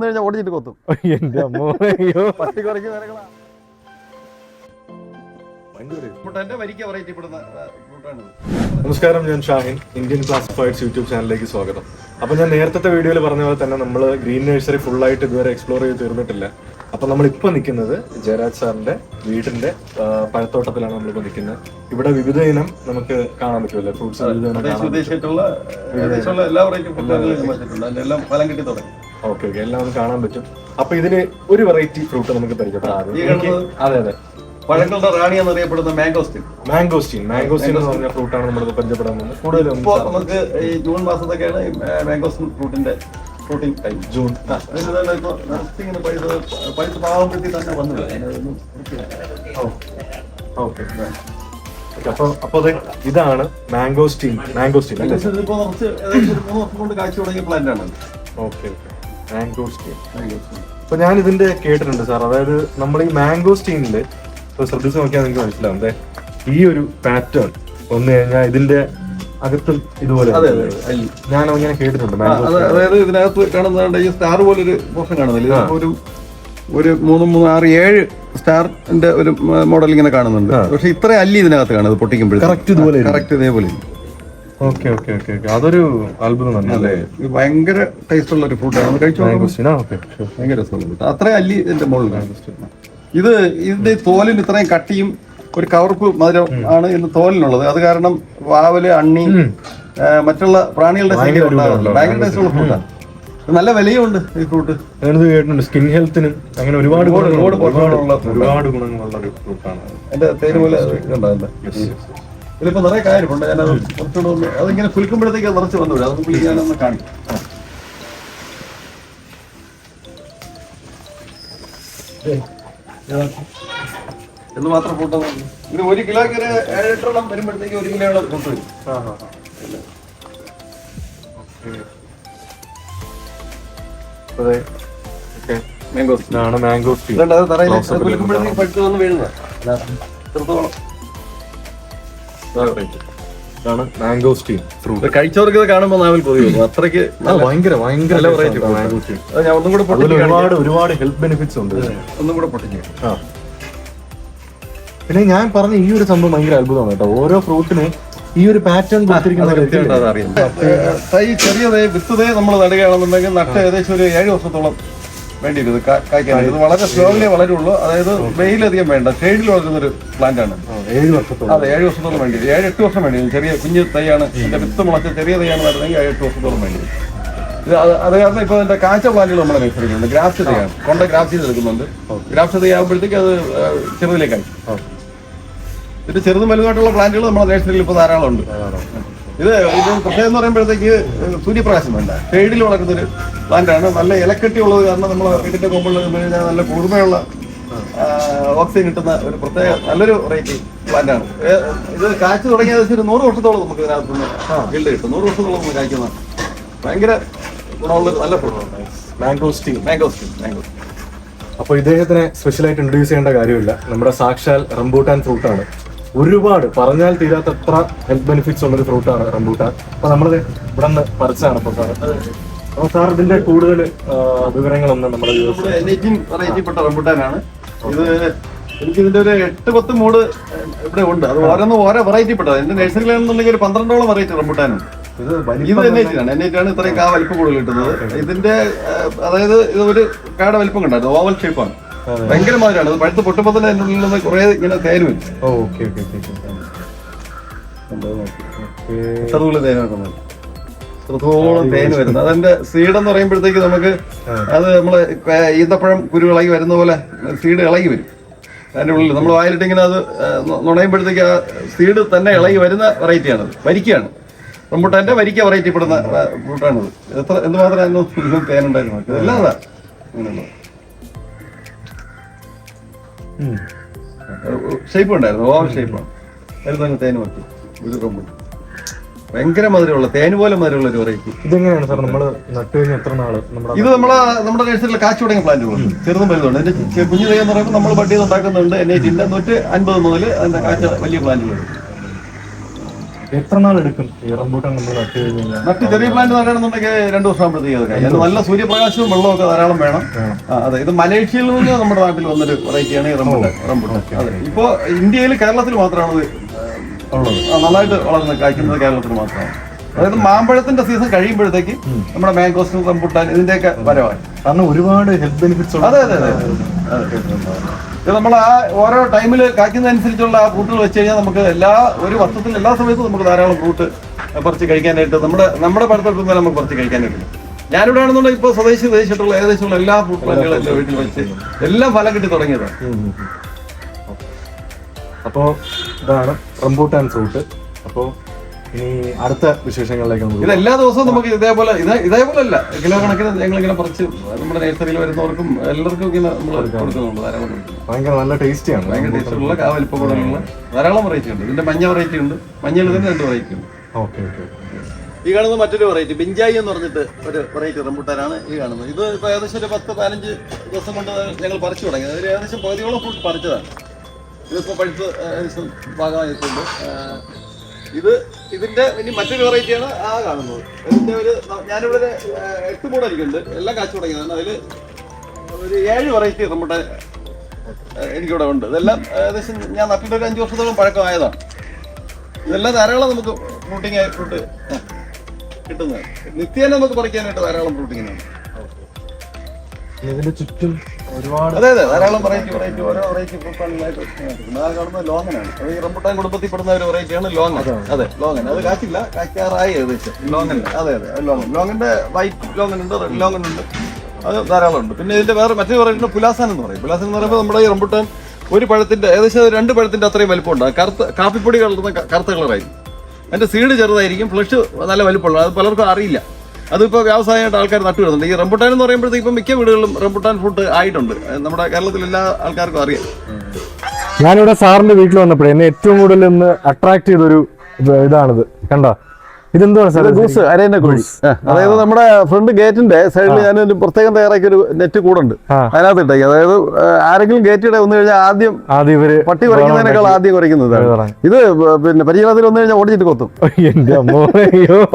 കഴിഞ്ഞാൽ ഓടിച്ചിട്ട് കൊത്തും. എന്റെ അമ്മോ അയ്യോ. പട്ടി കുറയ്ക്ക് നമസ്കാരം ഞാൻ ഷാഹിൻ. ഇന്ത്യൻ ക്ലാസിഫൈഡ്സ് യൂട്യൂബ് ചാനലിലേക്ക് സ്വാഗതം. അപ്പൊ ഞാൻ നേരത്തെ വീഡിയോയിൽ പറഞ്ഞ പോലെ തന്നെ നമ്മൾ ഗ്രീൻ നഴ്സറി ഫുൾ ആയിട്ട് ഇതുവരെ എക്സ്പ്ലോർ ചെയ്ത് തീർന്നിട്ടില്ല. അപ്പൊ നമ്മൾ ഇപ്പൊ നിൽക്കുന്നത് ജയരാജ് സാറിന്റെ വീടിന്റെ പഴത്തോട്ടത്തിലാണ് നമ്മളിപ്പോ നിൽക്കുന്നത്. ഇവിടെ വിവിധ ഇനം നമുക്ക് കാണാൻ പറ്റുമല്ലോ? ഫ്രൂട്ട്സ് വിവിധ ഇനം ഓക്കെ ഓക്കെ. എല്ലാം നമുക്ക് കാണാൻ പറ്റും. അപ്പൊ ഇതിന് ഒരു വെറൈറ്റി ഫ്രൂട്ട് നമുക്ക് പരിചയപ്പെടാം അതെ അതെ. പഴങ്ങളുടെ റാണി എന്നറിയപ്പെടുന്ന മാംഗോസ്റ്റിൻ മാംഗോസ്റ്റീൻ മാംഗോസ്റ്റീൻ എന്ന് പറഞ്ഞ ഫ്രൂട്ടാണ് നമ്മൾ പരിചയപ്പെടാൻ പോകുന്നത്. കൂടുതലും ഇപ്പോ നമുക്ക് ഈ ജൂൺ മാസത്തൊക്കെയാണ് മാംഗോസ്റ്റീൻ ഫ്രൂട്ടിന്റെ ഫ്രൂട്ടിംഗ് ടൈം ജൂൺ. ഇപ്പൊ ഇങ്ങനെ പഴുത്ത് പഴുത്ത് പാവപ്പെടുത്തി തന്നെ വന്നു ഓക്കെ. അപ്പൊ അപ്പൊ ഇതാണ് മാംഗോസ്റ്റീൻ മാംഗോസ്റ്റീൻ ഇതിപ്പോ കുറച്ച് മൂന്ന് വർഷം കൊണ്ട് കാഴ്ച തുടങ്ങിയ പ്ലാന്റ് ആണ്. Okay okay. മാംഗോസ്റ്റീൻ അപ്പൊ ഞാൻ ഇതിന്റെ കേട്ടിട്ടുണ്ട് സാർ. അതായത് നമ്മൾ ഈ മാംഗോ സ്റ്റീനിൽ ഇപ്പൊ ശ്രദ്ധിച്ച് നോക്കിയാൽ നിങ്ങൾക്ക് മനസ്സിലാവും. അതെ ഈ ഒരു പാറ്റേൺ വന്നു കഴിഞ്ഞാൽ ഇതിന്റെ അകത്തും ഇതുപോലെ ഞാൻ അങ്ങനെ കേട്ടിട്ടുണ്ട് മാംഗോ അതായത് ഇതിനകത്ത് കാണുന്നതുകൊണ്ട് ഈ സ്റ്റാർ പോലെ ഒരു മോശം കാണുന്നില്ല ഒരു ഒരു മൂന്ന് മൂന്ന് ആറ് ഏഴ് സ്റ്റാറിന്റെ ഒരു മോഡൽ ഇങ്ങനെ കാണുന്നുണ്ട്. പക്ഷെ ഇത്ര അല്ലി ഇതിനകത്ത് കാണുന്നത് പൊട്ടിക്കുമ്പോഴും കറക്റ്റ് ഇതുപോലെ. കറക്റ്റ് ഇതേപോലെ ഓക്കെ ഓക്കെ ഓക്കെ ഓക്കെ. അതൊരു അത്ഭുതം തന്നെ അല്ലേ? ഇത് ഭയങ്കര ടേസ്റ്റ് ഉള്ള ഒരു ഫ്രൂട്ടാണ് ഭയങ്കര രസമുള്ള അത്ര അല്ലി ഇതിന്റെ മുകളിൽ ഇത് ഇതിന്റെ തോലിന് ഇത്രയും കട്ടിയും ഒരു കവർപ്പ് മധുരം ആണ് ഇന്ന് തോലിനുള്ളത്. അത് കാരണം വാവൽ അണ്ണി മറ്റുള്ള പ്രാണികളുടെ ശല്യം. ഒരു ഭയങ്കര ടേസ്റ്റ് ഉള്ള ഫ്രൂട്ടാണ് നല്ല വിലയുണ്ട് ഈ ഫ്രൂട്ട് ഞാനിത് കേട്ടിട്ടുണ്ട്. സ്കിൻ ഹെൽത്തിനും അങ്ങനെ ഒരുപാട് ഒരുപാട് ഗുണങ്ങളുള്ള ഒരുപാട് ഗുണങ്ങളുള്ള ഒരു ഫ്രൂട്ടാണ് എന്റെ തേര് പോലെ ഇതുണ്ടാവില്ല ഇതിപ്പോ നിറയെ കാര്യമുണ്ട്. ഞാനത് കുറച്ചുകൂടെ ഒന്ന് അതിങ്ങനെ കുലിക്കുമ്പോഴത്തേക്ക് അത് നിറച്ച് വന്നു അതൊന്ന് കുലി ഞാനൊന്ന് കാണിക്കും. എന്ന് മാത്രം ഫോട്ടോ ഇത് ഒരു കിലോയ്ക്ക് ഒരു ഏഴെട്ടെണ്ണം വരുമ്പോഴത്തേക്ക് ഒരു കിലോ ഫ്രൂട്ട് വരും. അതെ. ഓക്കെ. മാംഗോ ഇതാണ് മാംഗോസ് അത് തറയിലേക്ക് കുലിക്കുമ്പോഴത്തേക്ക് പഴുത്ത് വന്ന് വീഴുന്നത്. എത്രത്തോളം ഇതാണ് മാംഗോസ്റ്റീൻ ഫ്രൂട്ട് കഴിച്ചവർക്ക് ഇത് കാണുമ്പോൾ നാവിൽ കൊതി അത്രയ്ക്ക് നല്ല ഭയങ്കര ഭയങ്കര നല്ല variety fruit. അത് ഞാൻ ഒന്നും കൂടെ അതിൽ പൊട്ടിച്ച് ഒരുപാട് ഒരുപാട് ഹെൽത്ത് ബെനിഫിറ്റ്സ് ഉണ്ട്. ഒന്നും കൂടെ പൊട്ടിച്ചു ആ. പിന്നെ ഞാൻ പറഞ്ഞ ഈ ഒരു സംഭവം ഭയങ്കര അത്ഭുതമാണ് കേട്ടോ. ഓരോ ഫ്രൂട്ടിന് ഈ ഒരു പാറ്റേൺ കൊടുത്തിരിക്കുന്ന ഒരു ഇതില്ലേ? തൈ ചെറിയ തൈ വിത്ത് തൈ നമ്മൾ നടുകയാണെന്നുണ്ടെങ്കിൽ നട്ട് ഏകദേശം ഒരു ഏഴ് വർഷത്തോളം വേണ്ടി വരും കായ്ക്കാൻ. ഇത് വളരെ സ്ലോലി വളരുള്ളൂ. അതായത് വെയിലധികം വേണ്ട. ഷെയ്ഡിൽ വളരുന്ന ഒരു പ്ലാന്റ് ആണ് ഏഴ് വർഷത്തോളം. അതെ ഏഴ് വർഷത്തോളം വേണ്ടി. വരും ഏഴ് എട്ട് വർഷം വേണ്ടി. വരും ചെറിയ കുഞ്ഞ് തൈയാണ്. എന്റെ വിത്ത് മുളച്ച ചെറിയ തൈയാണ് വരുന്നെങ്കിൽ ഏഴ് എട്ട് വർഷത്തോളം വേണ്ടി. വരും ഇത് അത് കാരണം ഇപ്പോൾ എന്റെ കാഴ്ച പ്ലാന്റുകൾ നമ്മുടെ നഴ്സറിയിലുണ്ട് ഗ്രാഫ് തൈയാണ്. കൊണ്ട ഗ്രാഫ് ചെയ്ത് എടുക്കുന്നുണ്ട് ഗ്രാഫ് തൈ ആകുമ്പോഴത്തേക്ക് അത് ചെറുതിലേക്കായി. ഇത് ചെറുതും വലുതായിട്ടുള്ള പ്ലാന്റുകൾ നമ്മുടെ നേഴ്സറിയിൽ ഇപ്പോൾ ധാരാളം. ഉണ്ട് ഇത് ഇത് പ്രത്യേകം എന്ന് പറയുമ്പോഴത്തേക്ക് സൂര്യപ്രകാശം വേണ്ട ഷെയ്ഡിൽ വളർത്തുന്ന ഒരു പ്ലാന്റാണ് നല്ല ഇലക്കെട്ടി ഉള്ളത് കാരണം നമ്മൾ വീടിന്റെ കൊമ്പിൽ നിന്ന് കഴിഞ്ഞാൽ നല്ല കുളിർമയുള്ള ഓക്സിജൻ കിട്ടുന്ന ഒരു പ്രത്യേക നല്ലൊരു വെറൈറ്റി പ്ലാന്റാണ് ഇത് കാച്ചു തുടങ്ങിയത് ഒരു നൂറ് വർഷത്തോളം നമുക്ക് ഇതിനകത്ത് നിന്ന് ഫീൽഡ് കിട്ടും. നൂറ് വർഷത്തോളം നമുക്ക് കായ്ക്കുന്ന ഭയങ്കര ഗുണമുള്ള നല്ല ഫുഡാണ് മാംഗോ സ്റ്റീൽ മാംഗോ മാംഗോ അപ്പോൾ ഇദ്ദേഹത്തിനെ സ്പെഷ്യലായിട്ട് ഇൻട്രൊഡ്യൂസ് ചെയ്യേണ്ട കാര്യമില്ല. നമ്മുടെ സാക്ഷാൽ റംബൂട്ടാൻ ഫ്രൂട്ടാണ് ഒരുപാട് പറഞ്ഞാൽ തീരാത്ത എത്ര ഹെൽത്ത് ബെനിഫിറ്റ്സ് ഉള്ള ഒരു ഫ്രൂട്ടാണ് റംബൂട്ടാൻ. അപ്പൊ നമ്മളത് ഇവിടെ നിന്ന് പറിച്ചാണ് ഇപ്പൊ സാർ അപ്പൊ സാർ ഇതിന്റെ കൂടുതൽ വിവരങ്ങളൊന്നും നമ്മുടെ റംബൂട്ടാനാണ്. വെറൈറ്റിപ്പെട്ട ഇത് എനിക്ക് ഇതിന്റെ ഒരു എട്ട് പത്ത് മൂട് ഇവിടെ ഉണ്ട്. അത് ഓരോന്ന് ഓരോ വെറൈറ്റി പെട്ടത് എന്റെ നഴ്സറിയിലാണെന്നുണ്ടെങ്കിൽ ഒരു പന്ത്രണ്ടോളം വെറൈറ്റി റംബൂട്ടാനും. ഇത് എൻ ഐറ്റി ആണ് എൻ ഐറ്റി ആണ് ഇത്രയും കാ വലിപ്പം കൂടുതൽ കിട്ടുന്നത്. ഇതിന്റെ അതായത് ഇത് ഒരു കാട വലിപ്പം കണ്ടായിരുന്നു ഓവൽ ഷേപ്പാണ് ഭയങ്കര മധുരമാണ് അത് പഴുത്ത് പൊട്ടുമ്പോൾ തന്നെ അതിന്റെ ഉള്ളിൽ നിന്ന് കുറെ ഇങ്ങനെ തേൻ വരും ഓക്കെ ഓക്കെ ഓക്കെ ചെറുതുള്ള തേൻ വരുന്നത് ചെറുതോളം തേൻ വരുന്നത്. അതിന്റെ സീഡ് എന്ന് പറയുമ്പോഴത്തേക്ക് നമുക്ക് അത് നമ്മൾ പേ- ഈന്തപ്പഴം കുരു ഇളകി വരുന്ന പോലെ സീഡ് ഇളകി വരും. അതിന്റെ ഉള്ളിൽ നമ്മൾ വായിലിട്ടിങ്ങനെ അത് നുണയുമ്പോഴത്തേക്ക് ആ സീഡ് തന്നെ ഇളകി വരുന്ന വെറൈറ്റിയാണ് വരിക്കയാണ്. റംബുട്ടാന്റെ വരിക്ക വെറൈറ്റി പെടുന്ന ഫ്രൂട്ടാണത് എത്ര എന്തുമാത്രമായിരുന്നു തേനുണ്ടായിരുന്നു എല്ലാം അതാ. ഇങ്ങനെയുള്ളത് ഷേപ്പ് ഉണ്ടായിരുന്നു ഓവർ ഷേപ്പാണ് അതിൽ തേൻ വെക്കും ഉരുക്കം റംബുട്ടാൻ ഭയങ്കര മധുരമുള്ള തേൻ പോലെ മധുരമുള്ള ഒരു വെറൈറ്റി. ഇതെങ്ങനെയാണ് സാർ? നമ്മൾ നട്ടു കഴിഞ്ഞാൽ എത്ര നാൾ? ഇത് നമ്മളെ നമ്മുടെ നഴ്സറിയിൽ കാച്ചു തുടങ്ങിയ പ്ലാന്റുകളുണ്ട് ചെറുതും വലുതുണ്ട് അതിന്റെ കുഞ്ഞു തൈ എന്ന് പറയുമ്പോൾ നമ്മൾ ബഡ് ചെയ്ത് ഉണ്ടാക്കുന്നുണ്ട് എന്നെ ചിന്ന നൂറ്റി അൻപത് മുതൽ അതിന്റെ കാച്ച വലിയ പ്ലാന്റുകളുണ്ട് എത്ര നാൾ എടുക്കും? ഈ റംബൂട്ടാൻ നമ്മൾ നട്ട് കഴിഞ്ഞാൽ? മറ്റ് ചെറിയ പ്ലാന്റ് നടണമെന്നുണ്ടെങ്കിൽ രണ്ടു വർഷം ആകുമ്പോഴത്തേക്ക് അത് കഴിയും. നല്ല സൂര്യപ്രകാശവും വെള്ളമൊക്കെ ധാരാളം വേണം. അതെ. ഇത് മലേഷ്യയിൽ നിന്ന് നമ്മുടെ നാട്ടിൽ വന്നൊരു വെറൈറ്റിയാണ് ഈ റംബൂട്ടാൻ. റംബൂട്ടാൻ. അതെ. ഇപ്പോ ഇന്ത്യയിൽ കേരളത്തിൽ മാത്രമാണ് ഇത് ഉള്ളത്. നന്നായിട്ട് വളർന്ന് കായ്ക്കുന്നത് കേരളത്തിൽ മാത്രമാണ്. അതായത് മാമ്പഴത്തിന്റെ സീസൺ കഴിയുമ്പോഴത്തേക്ക് നമ്മുടെ മാംഗോസ് റംബൂട്ടാൻ ഇതിന്റെയൊക്കെ വരവാണ്. കാരണം ഒരുപാട് ഹെൽത്ത് ബെനിഫിറ്റ്സ് അതെ അതെ അതെ. നമ്മൾ ആ ഓരോ ടൈമിൽ കാക്കുന്നതനുസരിച്ചുള്ള ആ ഫ്രൂട്ടുകൾ വെച്ച് കഴിഞ്ഞാൽ നമുക്ക് എല്ലാ ഒരു വർഷത്തിൽ എല്ലാ സമയത്തും നമുക്ക് ധാരാളം ഫ്രൂട്ട് പറിച്ച് കഴിക്കാനായിട്ട് നമ്മുടെ നമ്മുടെ പടത്തെടുക്കുന്ന നമുക്ക് പറിച്ച് കഴിക്കാനായിട്ട് ഞാനിവിടെ ആണെന്നുണ്ടെങ്കിൽ ഇപ്പോൾ സ്വദേശി ദേശത്തുള്ള ഏകദേശമുള്ള എല്ലാ ഫ്രൂട്ട് പ്ലാന്റുകളും എന്റെ വീട്ടിൽ വെച്ച് എല്ലാം ഫലം കിട്ടി തുടങ്ങിയതാണ്. അപ്പോ ഇതാണ് റംബൂട്ടാൻ ഫ്രൂട്ട്. അപ്പോ ഇനി അടുത്ത വിശേഷങ്ങളിലേക്ക് നമുക്ക് ഇത് എല്ലാ ദിവസവും നമുക്ക് ഇതേപോലെ ഇത് ഇതേപോലെ അല്ല കിലോ കണക്കിന് ഞങ്ങൾ ഇങ്ങനെ പറിച്ച് നമ്മുടെ നേഴ്സറിയിൽ വരുന്നവർക്കും എല്ലാവർക്കും ഇങ്ങനെ നമ്മൾ കൊടുക്കുന്നുണ്ട് ധാരാളം ഭയങ്കര നല്ല ടേസ്റ്റിയാണ്. ഭയങ്കര ടേസ്റ്റുള്ള കാ വലിപ്പം കൂടുതലുള്ള ധാരാളം വെറൈറ്റി ഉണ്ട്. ഇതിന്റെ മഞ്ഞ വെറൈറ്റി ഉണ്ട്. മഞ്ഞയിൽ തന്നെ രണ്ട് വെറൈറ്റി ഉണ്ട്. ഓക്കെ ഓക്കെ ഈ കാണുന്നത് മറ്റൊരു വെറൈറ്റി ബിഞ്ചായി എന്ന് പറഞ്ഞിട്ട് ഒരു വെറൈറ്റി റംബുട്ടാനാണ് ഈ കാണുന്നത്. ഇത് ഇപ്പോൾ ഏകദേശം ഒരു പത്ത് പതിനഞ്ച് ദിവസം കൊണ്ട് ഞങ്ങൾ പറിച്ചു തുടങ്ങി. അതിൽ ഏകദേശം പകുതിയോളം ഫുൾ പറിച്ചതാണ്. ഇതിപ്പോൾ പഴുത്ത് ഏകദേശം ഭാഗമായിട്ടുണ്ട് ഇത് ഇതിന്റെ ഇനി മറ്റൊരു വെറൈറ്റിയാണ് ആ കാണുന്നത്. ഇതിന്റെ ഒരു ഞാനിവിടെ എട്ട് എട്ട് മൂടായിരിക്കുന്നുണ്ട് എല്ലാം കാച്ചു തുടങ്ങിയതാണ്. അതിൽ ഒരു ഏഴ് വെറൈറ്റി നമ്മുടെ എനിക്കിവിടെ ഉണ്ട്. ഇതെല്ലാം ഏകദേശം ഞാൻ നട്ടിട്ട് ഒരു അഞ്ച് വർഷത്തോളം പഴക്കമായതാണ്. ഇതെല്ലാം ധാരാളം നമുക്ക് ഫ്രൂട്ടിങ് ആയിട്ട് കിട്ടുന്നത് നിത്യേന നമുക്ക് പറിക്കാനായിട്ട് ധാരാളം ഫ്രൂട്ടിങ്ങിനാണ് ഇതിന്റെ ചുറ്റും ഒരുപാട് അതെ അതെ ധാരാളം വെറൈറ്റി വെറൈറ്റി ഓരോ വെറൈറ്റി ഫ്രൂട്ടാണായിട്ട് ആ കാണുന്നത് ലോങ്ങനാണ്. അത് ഈ റംബുട്ടാൻ കുടുംബത്തിൽ പെടുന്ന ഒരു വെറൈറ്റിയാണ് ലോങ്ങൻ. അതെ ലോങ്ങൻ. അത് കാച്ചില്ല കാക്കാറായി ഏകദേശം ലോങ്ങൻ. അതെ അതെ അത് ലോങ്ങൻ. ലോങ്ങന്റെ വൈറ്റ് ലോങ്ങൻ ഉണ്ട് റെഡ് ലോങ്ങൻ ഉണ്ട് അത് ധാരാളം ഉണ്ട്. പിന്നെ ഇതിന്റെ വേറെ മറ്റൊരു വെറൈറ്റി പുലാസാൻ എന്ന് പറയും. പുലാസാൻ എന്ന് പറയുമ്പോൾ നമ്മുടെ ഈ റംബുട്ടാൻ ഒരു പഴത്തിന്റെ ഏകദേശം രണ്ട് പഴത്തിന്റെ അത്രയും വലിപ്പമുണ്ട്. കറുത്ത കാപ്പിപ്പൊടി കളർന്ന കറുത്ത കളറായിരിക്കും അതിന്റെ സീഡ് ചെറുതായിരിക്കും. ഫ്ലഷ് നല്ല വലിപ്പമുള്ള അത് പലർക്കും അറിയില്ല. അതിപ്പോൾ വ്യവസായമായിട്ട് ആൾക്കാർ നട്ടുവരുന്നുണ്ട് ഈ റംബുട്ടാൻ എന്ന് പറയുമ്പോഴത്തേക്ക് ഇപ്പം മിക്ക വീടുകളിലും റംബുട്ടാൻ ഫുഡ് ആയിട്ടുണ്ട്. നമ്മുടെ കേരളത്തിൽ എല്ലാ ആൾക്കാർക്കും അറിയാം. ഞാനിവിടെ സാറിന്റെ വീട്ടിൽ വന്നപ്പോഴേ എന്നെ ഏറ്റവും കൂടുതൽ ഇന്ന് അട്രാക്ട് ചെയ്തൊരു ഇത് ഇതാണിത്. കണ്ടോ? ഇതെന്തുവാണ് സാർ ഗൂസ് അരേന്റെ കോഴി. അതായത് നമ്മുടെ ഫ്രണ്ട് ഗേറ്റിന്റെ സൈഡിൽ ഞാൻ ഒരു പ്രത്യേകം തയ്യാറാക്കിയ ഒരു നെറ്റ് കൂടുണ്ട്. അതിനകത്ത് ഇട്ടേക്ക് അതായത് ആരെങ്കിലും ഗേറ്റ് ഇടെ വന്നു കഴിഞ്ഞാൽ ആദ്യം പട്ടി കുറയ്ക്കുന്നതിനേക്കാൾ ആദ്യം കുറയ്ക്കുന്നത്. ഇത് പിന്നെ പരിചയത്തിൽ വന്നു കഴിഞ്ഞാൽ ഓടിച്ചിട്ട് കൊത്തും.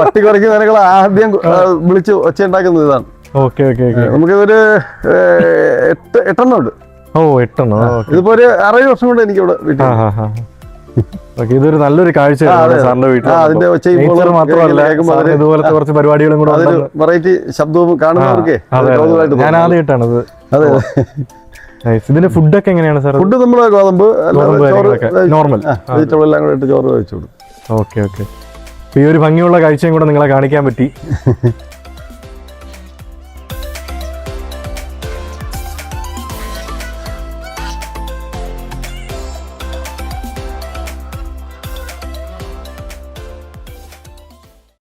പട്ടി കുറയ്ക്കുന്നതിനേക്കാൾ ആദ്യം വിളിച്ച് ഒച്ച ഉണ്ടാക്കുന്നത് ഇതാണ്. Okay okay okay. നമുക്കിതൊരു ഏ, എട്ട് എട്ടെണ്ണം ഉണ്ട്. ഓ എട്ടെണ്ണം. ഇതിപ്പോ ഒരു അറുപത് വർഷം കൊണ്ട് എനിക്കിവിടെ വീട്ടിൽ ഇതൊരു നല്ലൊരു കാഴ്ച സാറിന്റെ വീട്ടിൽ അതിന്റെ ഒച്ചയും മാത്രമല്ല ഇതുപോലത്തെ കുറച്ച് പരിപാടികളും കൂടെ അതൊരു വെറൈറ്റി ശബ്ദവും കാണുന്നവർക്കേ. ഞാൻ തോന്നും. ആദ്യമായിട്ടാണ് ഇത് അതെ. Nice. ഇതിന്റെ ഫുഡൊക്കെ എങ്ങനെയാണ് സാർ ഫുഡ് നമ്മൾ ഗോതമ്പ് നോർമൽ. വെജിറ്റബിൾ എല്ലാം കൂടെ ഇട്ട് ചോറ് കൊടുക്കും. ഓക്കെ ഓക്കെ ഈ ഒരു ഭംഗിയുള്ള കാഴ്ചയും കൂടെ നിങ്ങളെ കാണിക്കാൻ പറ്റി.